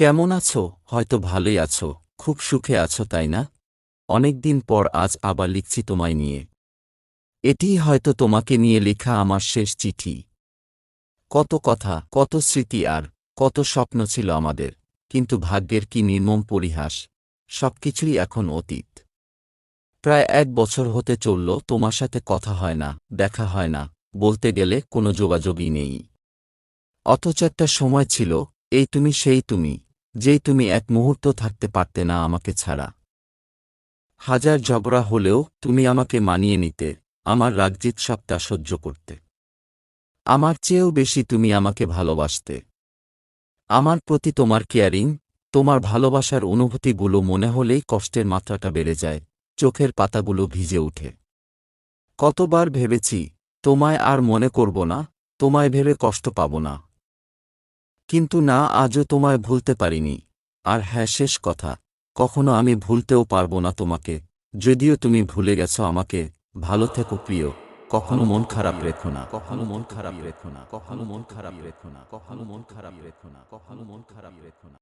কেমন আছো? হয়তো ভালোই আছো। খুব সুখে আছো, তাই না? অনেকদিন পর আজ আবার লিখছি তোমায় নিয়ে। এটিই হয়তো তোমাকে নিয়ে লেখা আমার শেষ চিঠি। কত কথা, কত স্মৃতি আর কত স্বপ্ন ছিল আমাদের। কিন্তু ভাগ্যের কি নির্মম পরিহাস, সবকিছুই এখন অতীত। প্রায় এক বছর হতে চলল, তোমার সাথে কথা হয় না, দেখা হয় না, বলতে গেলে কোনো যোগাযোগই নেই। অথচ একটা সময় ছিল, এই তুমি সেই তুমি। যেই তুমি এক মুহূর্ত থাকতে পারতে না আমাকে ছাড়া। হাজার ঝগড়া হলেও তুমি আমাকে মানিয়ে নিতে, আমার রাগজিৎ সবটা সহ্য করতে। আমার চেয়েও বেশি তুমি আমাকে ভালোবাসতে। আমার প্রতি তোমার কেয়ারিং, তোমার ভালোবাসার অনুভূতিগুলো মনে হলেই কষ্টের মাত্রাটা বেড়ে যায়, চোখের পাতাগুলো ভিজে ওঠে। কতবার ভেবেছি, তোমায় আর মনে করব না, তোমায় ভেবে কষ্ট পাব না। কিন্তু না, আজও তোমায় ভুলতে পারিনি। আর হ্যাঁ শেষ কথা, কখনো আমি ভুলতেও পারব না তোমাকে। যদিও তুমি ভুলে গেছো আমাকে, ভালো থেকো প্রিয়। কখনো মন খারাপ রেখো না। কখনো মন খারাপ রেখো না। কখনো মন খারাপ রেখো না। কখনো মন খারাপ রেখো না। কখনো মন খারাপ রেখো না।